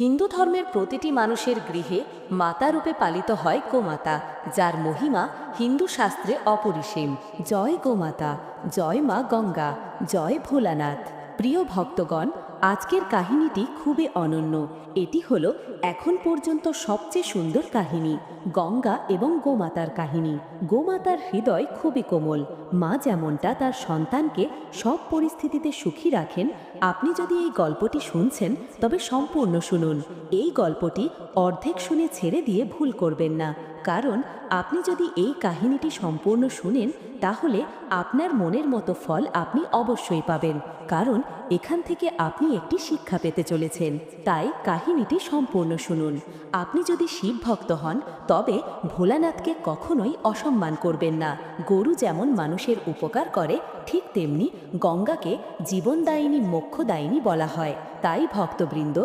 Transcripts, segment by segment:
হিন্দু ধর্মের প্রতিটি মানুষের গৃহে মাতা রূপে পালিত হয় গোমাতা, যার মহিমা হিন্দু শাস্ত্রে অপরিসীম। জয় গোমাতা, জয় মা গঙ্গা, জয় ভোলানাথ। প্রিয় ভক্তগণ আজকের কাহিনীটি খুবই অনন্য। এটি হল এখন পর্যন্ত সবচেয়ে সুন্দর কাহিনী, গঙ্গা এবং গোমাতার কাহিনী। গোমাতার হৃদয় খুবই কোমল। মা যেমনটা তার সন্তানকে সব পরিস্থিতিতে সুখী রাখেন, আপনি যদি এই গল্পটি শুনছেন, তবে সম্পূর্ণ শুনুন। এই গল্পটি অর্ধেক শুনে ছেড়ে দিয়ে ভুল করবেন না। কারণ আপনি যদি এই কাহিনীটি সম্পূর্ণ শুনেন, তাহলে আপনার মনের মতো ফল আপনি অবশ্যই পাবেন, কারণ এখান থেকে আপনি একটি শিক্ষা পেতে চলেছেন। তাই কাহিনীটি সম্পূর্ণ শুনুন। আপনি যদি শিব ভক্ত হন, তবে ভোলানাথকে কখনোই অসম্মান করবেন না। গরু যেমন মানুষের উপকার করে, ঠিক তেমনি গঙ্গাকে জীবনদায়িনী, মোক্ষদায়িনী বলা হয়। তাই ভক্তবৃন্দ,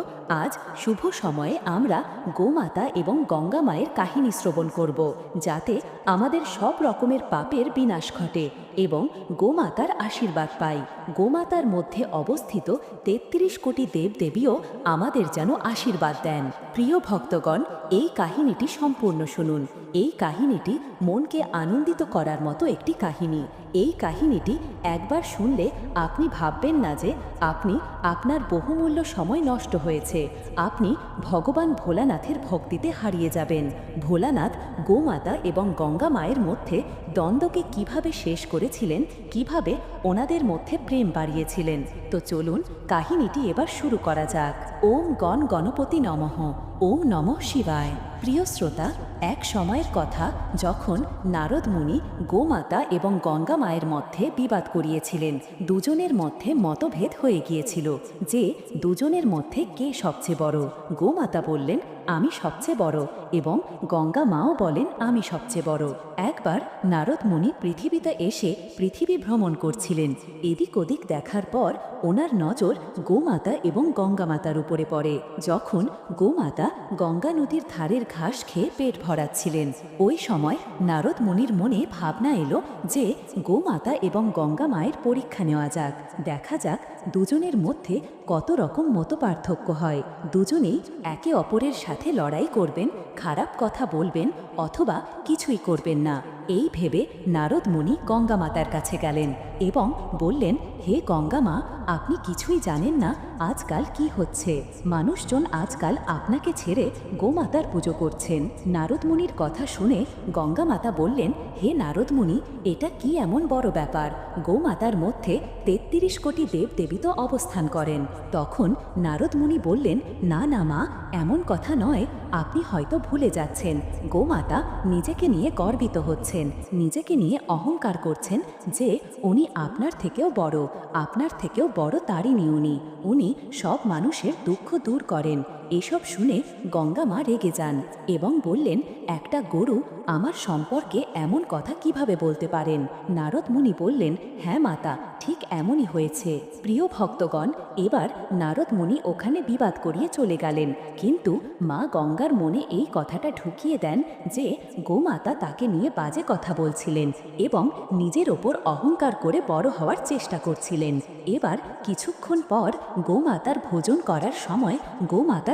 আজ শুভ সময়ে আমরা গোমাতা এবং গঙ্গা মায়ের কাহিনী শ্রবণ করব, যাতে আমাদের সব রকমের পাপের বিনাশ ঘটে। এবং গোমাতার আশীর্বাদ পাই। গোমাতার মধ্যে অবস্থিত তেত্রিশ কোটি দেবদেবীও আমাদের যেন আশীর্বাদ দেন। প্রিয় ভক্তগণ, এই কাহিনীটি সম্পূর্ণ শুনুন। এই কাহিনীটি মনকে আনন্দিত করার মতো একটি কাহিনী। এই কাহিনীটি একবার শুনলে আপনি ভাববেন না যে আপনি আপনার বহুমূল্য সময় নষ্ট হয়েছে। আপনি ভগবান ভোলানাথের ভক্তিতে হারিয়ে যাবেন। ভোলানাথ গোমাতা এবং গঙ্গা মায়ের মধ্যে দ্বন্দ্বকে কীভাবে শেষ করেছিলেন, কীভাবে ওনাদের মধ্যে প্রেম বাড়িয়েছিলেন। তো চলুন, কাহিনীটি এবার শুরু করা যাক। ওম গণ গণপতি নমঃ, ওম নমঃ শিবায়। প্রিয় শ্রোতা, এক সময়ের কথা যখন নারদ মুনি গোমাতা এবং গঙ্গা মায়ের মধ্যে বিবাদ করিয়েছিলেন, দুজনের মধ্যে মতভেদ হয়ে গিয়েছিল যে দুজনের মধ্যে কে সবচেয়ে বড়। গোমাতা বললেন আমি সবচেয়ে বড় এবং গঙ্গা মাও বলেন আমি সবচেয়ে বড়। একবার নারদ মুনি পৃথিবীতে এসে পৃথিবী ভ্রমণ করছিলেন। এদিক ওদিক দেখার পর ওনার নজর গোমাতা এবং গঙ্গা মাতার উপরে পড়ে। যখন গোমাতা গঙ্গা নদীর ধারের ঘাস খেয়ে পেট ভরাচ্ছিলেন, ওই সময় নারদ মুনির মনে ভাবনা এলো যে গোমাতা এবং গঙ্গা মায়ের পরীক্ষা নেওয়া যাক। দেখা যাক দুজনের মধ্যে কত রকম মতো পার্থক্য হয়। দুজনেই একে অপরের সাথে লড়াই করবেন খারাপ কথা বলবেন অথবা কিছুই করবেন না। এই ভেবে নারদ মুনি গঙ্গা মাতার কাছে গেলেন এবং বললেন, হে গঙ্গা মা আপনি কিছুই জানেন না আজকাল কি হচ্ছে? মানুষজন আজকাল আপনাকে ছেড়ে গোমাতার পুজো করছেন। নারদ মুনির কথা শুনে গঙ্গা মাতা বললেন, হে নারদ মুনি এটা কি এমন বড় ব্যাপার? গোমাতার মধ্যে তেত্রিশ কোটি দেবদেবী তো অবস্থান করেন। তখন নারদ মুনি বললেন, না না মা, এমন কথা নয়। আপনি হয়তো ভুলে যাচ্ছেন। গোমাতা নিজেকে নিয়ে গর্বিত হচ্ছেন নিজেকে নিয়ে অহংকার করছেন যে উনি আপনার থেকেও বড়, আপনার থেকেও বড় তারিণী উনি উনি সব মানুষের দুঃখ দূর করেন। এসব শুনে গঙ্গা মা রেগে যান এবং বললেন, একটা গরু আমার সম্পর্কে এমন কথা কীভাবে বলতে পারেন? নারদ মুনি বললেন হ্যাঁ মাতা, ঠিক এমনই হয়েছে। প্রিয় ভক্তগণ, এবার নারদ মুনি ওখানে বিবাদ করিয়ে চলে গেলেন। কিন্তু মা গঙ্গার মনে এই কথাটা ঢুকিয়ে দেন যে গোমাতা তাকে নিয়ে বাজে কথা বলছিলেন এবং নিজের ওপর অহংকার করে বড় হওয়ার চেষ্টা করছিলেন। এবার কিছুক্ষণ পর গোমাতার ভোজন করার সময়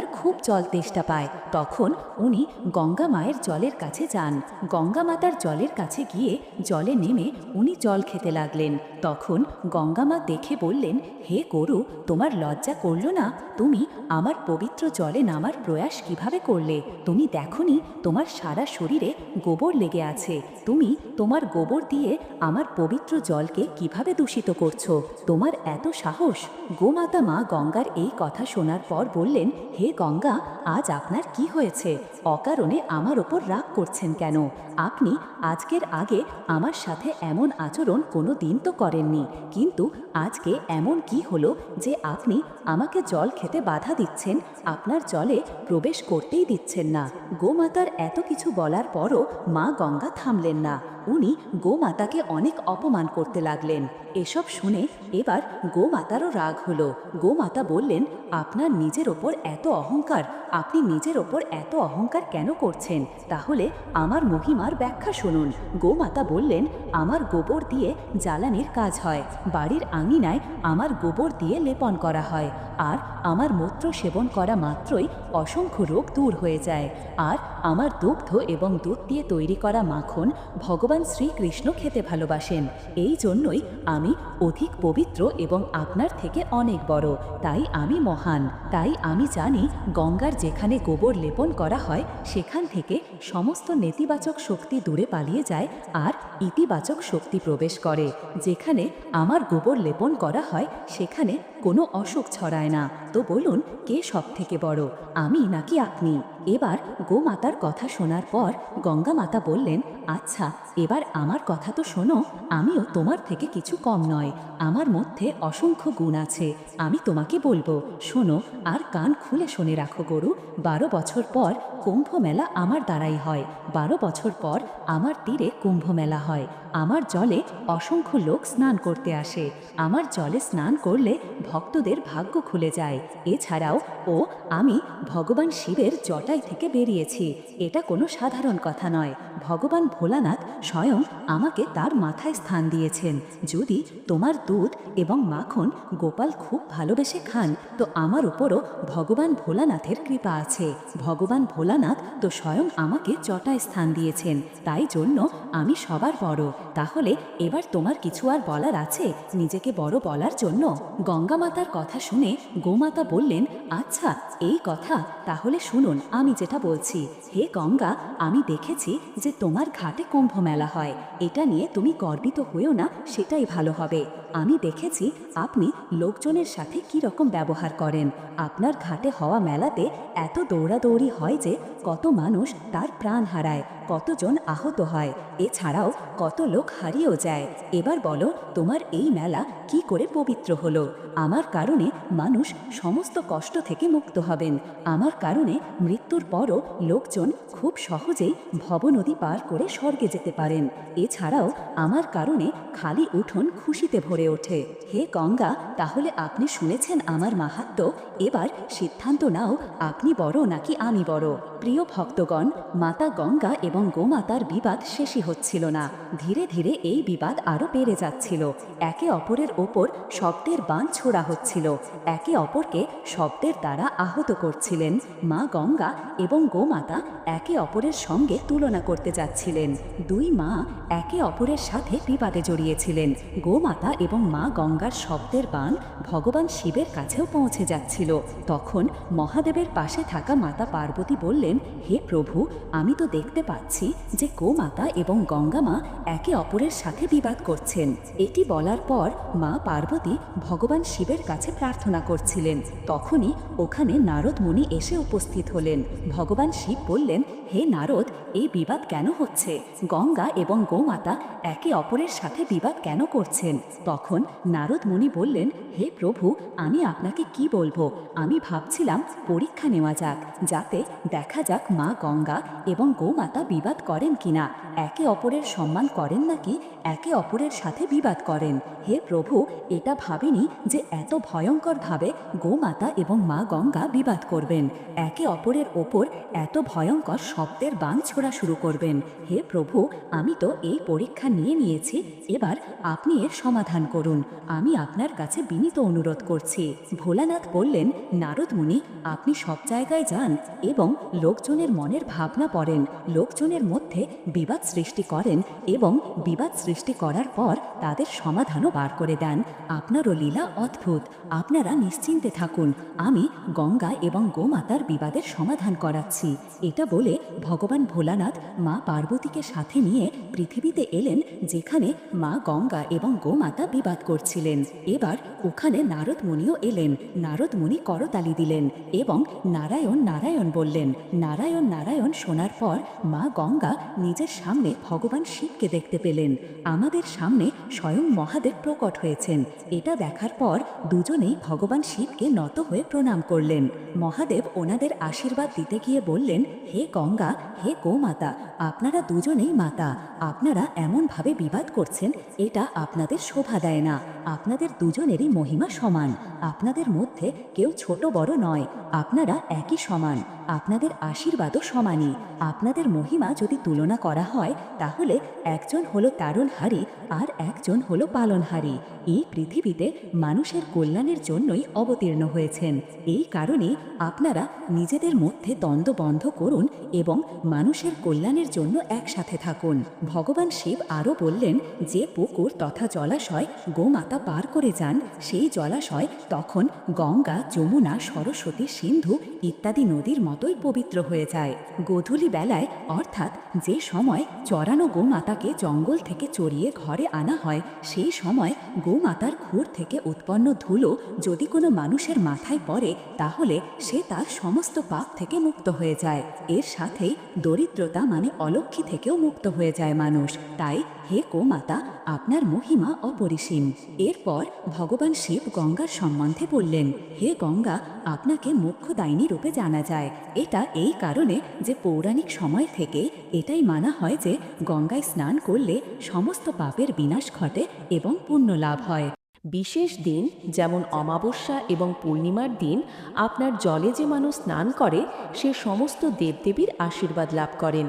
গোমাতার খুব জল তেষ্টা পায়। তখন উনি গঙ্গা মায়ের জলের কাছে যান। গঙ্গা মাতার জলের কাছে গিয়ে জলে নেমে উনি জল খেতে লাগলেন। তখন গঙ্গামা দেখে বললেন, হে গরু, তোমার লজ্জা করল না? তুমি আমার পবিত্র জলে নামার প্রয়াস কীভাবে করলে? তুমি দেখনি তোমার সারা শরীরে গোবর লেগে আছে। তুমি তোমার গোবর দিয়ে আমার পবিত্র জলকে কীভাবে দূষিত করছ? তোমার এত সাহস? গোমাতা মা গঙ্গার এই কথা শোনার পর বললেন, হে গঙ্গা, আজ আপনার কি হয়েছে? অকারণে আমার ওপর রাগ করছেন কেন? আপনি আজকের আগে আমার সাথে এমন আচরণ কোনো দিন তো করেননি। কিন্তু আজকে এমন কি হলো যে আপনি আমাকে জল খেতে বাধা দিচ্ছেন, আপনার জলে প্রবেশ করতেই দিচ্ছেন না। গোমাতার এত কিছু বলার পরও মা গঙ্গা থামলেন না। উনি গোমাতাকে অনেক অপমান করতে লাগলেন। এসব শুনে এবার গোমাতারও রাগ হলো। গোমাতা বললেন, আপনার নিজের ওপর এত অহংকার? আপনি নিজের ওপর এত অহংকার কেন করছেন? তাহলে আমার মহিমার ব্যাখ্যা শুনুন। গোমাতা বললেন, আমার গোবর দিয়ে জ্বালানির কাজ হয়। বাড়ির আঙিনায় আমার গোবর দিয়ে লেপন করা হয়। আর আমার মূত্র সেবন করা মাত্রই অসংখ্য রোগ দূর হয়ে যায়। আর আমার দুগ্ধ এবং দুধ দিয়ে তৈরি করা মাখন ভগবান শ্রীকৃষ্ণ খেতে ভালোবাসেন। এই জন্যই আমি অধিক পবিত্র এবং আপনার থেকে অনেক বড়। তাই আমি মহান। তাই আমি জানি গঙ্গার যেখানে গোবর লেপন করা হয়, সেখান থেকে সমস্ত নেতিবাচক শক্তি দূরে পালিয়ে যায় আর ইতিবাচক শক্তি প্রবেশ করে। যেখানে আমার গোবর লেপন করা হয়, সেখানে কোনো অসুখ ছড়ায় না। তো বলুন, কে সব থেকে বড়, আমি নাকি আপনি? এবার গোমাতার কথা শোনার পর গঙ্গা মাতা বললেন আচ্ছা এবার আমার কথা তো শোনো, আমিও তোমার থেকে কিছু কম নয়, আমার মধ্যে অসংখ্য গুণ আছে, আমি তোমাকে বলব, শোনো, আর কান খুলে শুনে রাখো গরু, বারো বছর পর কুম্ভ মেলা আমার দ্বারাই হয়, বারো বছর পর আমার তীরে কুম্ভ মেলা হয়, আমার জলে অসংখ্য লোক স্নান করতে আসে, আমার জলে স্নান করলে ভক্তদের ভাগ্য খুলে যায়, এছাড়াও, ও, আমি ভগবান শিবের জটাই থেকে বেরিয়েছি। এটা কোনো সাধারণ কথা নয়। ভগবান ভোলানাথ স্বয়ং আমাকে তার মাথায় স্থান দিয়েছেন। যদি তোমার দুধ এবং মাখন গোপাল খুব ভালোবেসে খান, তো আমার উপরও ভগবান ভোলানাথের কৃপা আছে। ভগবান ভোলানাথ তো স্বয়ং আমাকে চটায় স্থান দিয়েছেন, তাই জন্য আমি সবার বড়। তাহলে এবার তোমার কিছু আর বলার আছে? নিজেকে বড় বলার জন্য? গঙ্গা মাতার কথা শুনে গোমাতা বললেন আচ্ছা এই কথা, তাহলে শুনুন, আমি যেটা বলছি। হে গঙ্গা, আমি দেখেছি যে তোমার ঘাটে কুম্ভ মেলা হয়। এটা নিয়ে তুমি গর্বিত হয়েও না সেটাই ভালো হবে। আমি দেখেছি আপনি লোকজনের সাথে কি রকম ব্যবহার করেন। আপনার ঘাটে হওয়া মেলাতে এত দৌড়াদৌড়ি হয় যে কত মানুষ তার প্রাণ হারায়, কতজন আহত হয়। এছাড়াও কত লোক হারিয়েও যায়। এবার বলো, তোমার এই মেলা কি করে পবিত্র হলো? আমার কারণে মানুষ সমস্ত কষ্ট থেকে মুক্ত হবেন। আমার কারণে মৃত্যুর পরও লোকজন খুব সহজেই ভবনদী পার করে স্বর্গে যেতে পারেন। এছাড়াও আমার কারণে খালি উঠোন খুশিতে ভরে ওঠে। হে গঙ্গা, তাহলে আপনি শুনেছেন আমার মাহাত্ম? এবার সিদ্ধান্ত নাও, আপনি বড় নাকি আমি বড়? প্রিয় ভক্তগণ, মাতা গঙ্গা এবং গোমাতার বিবাদ শেষই হচ্ছিল না। ধীরে ধীরে এই বিবাদ আরও বেড়ে যাচ্ছিল। একে অপরের ওপর শব্দের বান ছোড়া হচ্ছিল। একে অপরকে শব্দের দ্বারা আহত করছিলেন। মা গঙ্গা এবং গোমাতা একে অপরের সঙ্গে তুলনা করতে যাচ্ছিলেন। দুই মা একে অপরের সাথে বিবাদে জড়িয়েছিলেন। গোমাতা এবং মা গঙ্গার শব্দের বান ভগবান শিবের কাছেও পৌঁছে যাচ্ছিল। তখন মহাদেবের পাশে থাকা মাতা পার্বতী বললেন, হে প্রভু, আমি তো দেখতে পাচ্ছি যে গোমাতা এবং গঙ্গা মা একে অপরের সাথে বিবাদ করছেন। এটি বলার পর মা পার্বতী ভগবান শিবের কাছে প্রার্থনা করছিলেন। তখনই ওখানে নারদ মুনি এসে উপস্থিত হলেন। ভগবান শিব বললেন, হে নারদ, এই বিবাদ কেন হচ্ছে? গঙ্গা এবং গোমাতা একে অপরের সাথে বিবাদ কেন করছেন? তখন নারদ মুনি বললেন, হে প্রভু, আমি আপনাকে কি বলব? আমি ভাবছিলাম পরীক্ষা নেওয়া যাক, যাতে দেখা যাক মা গঙ্গা এবং গোমাতা বিবাদ করেন কিনা। একে অপরের সম্মান করেন নাকি একে অপরের সাথে বিবাদ করেন? হে প্রভু, এটা ভাবিনি যে এত ভয়ঙ্করভাবে গোমাতা এবং মা গঙ্গা বিবাদ করবেন। একে অপরের ওপর এত ভয়ঙ্কর শব্দের বান ছোড়া শুরু করবেন। হে প্রভু, আমি তো এই পরীক্ষা নিয়ে নিয়েছি, এবার আপনি এর সমাধান করুন। আমি আপনার কাছে বিনীত অনুরোধ করছি। ভোলানাথ বললেন, নারদ মুনি, আপনি সব জায়গায় যান এবং লোকজনের মনের ভাবনা পড়েন। লোকজনের মধ্যে বিবাদ সৃষ্টি করেন এবং বিবাদ সৃষ্টি করার পর তাদের সমাধানও বার করে দেন। আপনারও লীলা অদ্ভুত। আপনারা নিশ্চিন্তে থাকুন। আমি গঙ্গা এবং গোমাতার বিবাদের সমাধান করাচ্ছি। এটা বলে ভগবান ভোলানাথ মা পার্বতীকে সাথে নিয়ে পৃথিবীতে এলেন, যেখানে মা গঙ্গা এবং গোমাতা বিবাদ করছিলেন। এবার ওখানে ওখানে নারদ মুনিও এলেন। নারদ মুনি করতালি দিলেন এবং নারায়ণ নারায়ণ বললেন, নারায়ণ নারায়ণ শোনার পর মা গঙ্গা নিজের সামনে ভগবান শিবকে দেখতে পেলেন। আমাদের সামনে স্বয়ং মহাদেব প্রকট হয়েছেন। এটা দেখার পর দুজনেই ভগবান শিবকে নত হয়ে প্রণাম করলেন। মহাদেব ওনাদের আশীর্বাদ দিতে গিয়ে বললেন, হে গঙ্গা, হে গোমাতা, আপনারা দুজনেই মাতা। আপনারা এমনভাবে বিবাদ করছেন, এটা আপনাদের শোভা দেয় না। আপনাদের দুজনেরই মহিমা সমান। আপনাদের মধ্যে কেউ ছোট বড় নয়। আপনারা একই সমান। আপনাদের আশীর্বাদও সমানই। আপনাদের মহিমা যদি তুলনা করা হয়, তাহলে একজন হলো তারণহারি আর একজন হলো পালনহারি। এই পৃথিবীতে মানুষের কল্যাণের জন্যই অবতীর্ণ হয়েছেন। এই কারণে আপনারা নিজেদের মধ্যে দ্বন্দ্ব বন্ধ করুন এবং মানুষের কল্যাণের জন্য একসাথে থাকুন। ভগবান শিব আরও বললেন যে, পুকুর তথা জলাশয় গোমাতা পার করে যান। সেই জলাশয় তখন গঙ্গা, যমুনা, সরস্বতী, সিন্ধু ইত্যাদি নদীর মতোই পবিত্র হয়ে যায়, গোধূলি বেলায়, অর্থাৎ যে সময় চড়ানো গোমাতাকে জঙ্গল থেকে চড়িয়ে ঘরে আনা হয়, সেই সময় গোমাতার খুর থেকে উৎপন্ন ধুলো যদি কোনো মানুষের মাথায় পড়ে, তাহলে সে তার সমস্ত পাপ থেকে মুক্ত হয়ে যায়। এর সাথেই দরিদ্রতা মানে অলক্ষী থেকেও মুক্ত হয়ে যায় মানুষ। তাই হে গোমাতা, আপনার মহিমা অপরিসীম। এরপর ভগবান শিব গঙ্গার সম্বন্ধে বললেন, হে গঙ্গা, আপনাকে মুখ্য দায়নী রূপে জানা যায়। এটা এই কারণে যে পৌরাণিক সময় থেকে এটাই মানা হয় যে গঙ্গায় স্নান করলে সমস্ত পাপের বিনাশ ঘটে এবং পুণ্য লাভ হয়। বিশেষ দিন যেমন অমাবস্যা এবং পূর্ণিমার দিন, আপনার জলে যে মানুষ স্নান করে, সে সমস্ত দেবদেবীর আশীর্বাদ লাভ করেন।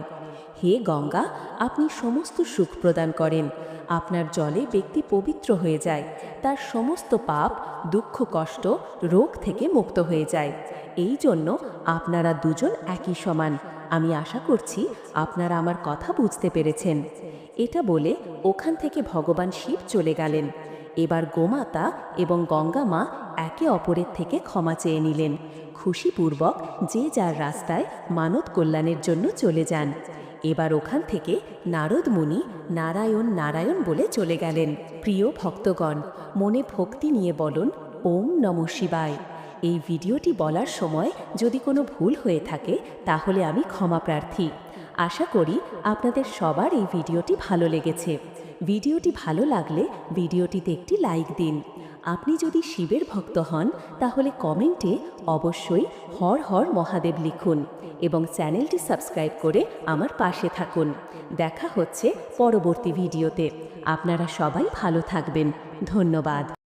হে গঙ্গা, আপনি সমস্ত সুখ প্রদান করেন। আপনার জলে ব্যক্তি পবিত্র হয়ে যায়। তার সমস্ত পাপ, দুঃখ, কষ্ট রোগ থেকে মুক্ত হয়ে যায়। এই জন্য আপনারা দুজন একই সমান। আমি আশা করছি আপনারা আমার কথা বুঝতে পেরেছেন। এটা বলে ওখান থেকে ভগবান শিব চলে গেলেন। এবার গোমাতা এবং গঙ্গা মা একে অপরের থেকে ক্ষমা চেয়ে নিলেন। খুশিপূর্বক যে যার রাস্তায় মানত কল্যাণের জন্য চলে যান। এবার ওখান থেকে নারদ মুনি নারায়ণ নারায়ণ বলে চলে গেলেন, প্রিয় ভক্তগণ। মনে ভক্তি নিয়ে বলুন, ওম নম শিবায়। এই ভিডিওটি বলার সময় যদি কোনো ভুল হয়ে থাকে, তাহলে আমি ক্ষমা প্রার্থী। আশা করি আপনাদের সবার এই ভিডিওটি ভালো লেগেছে। ভিডিওটি ভালো লাগলে ভিডিওটিতে একটি লাইক দিন। আপনি যদি শিবের ভক্ত হন, তাহলে কমেন্টে অবশ্যই হর হর মহাদেব লিখুন এবং চ্যানেলটি সাবস্ক্রাইব করে আমার পাশে থাকুন। দেখা হচ্ছে পরবর্তী ভিডিওতে। আপনারা সবাই ভালো থাকবেন। ধন্যবাদ।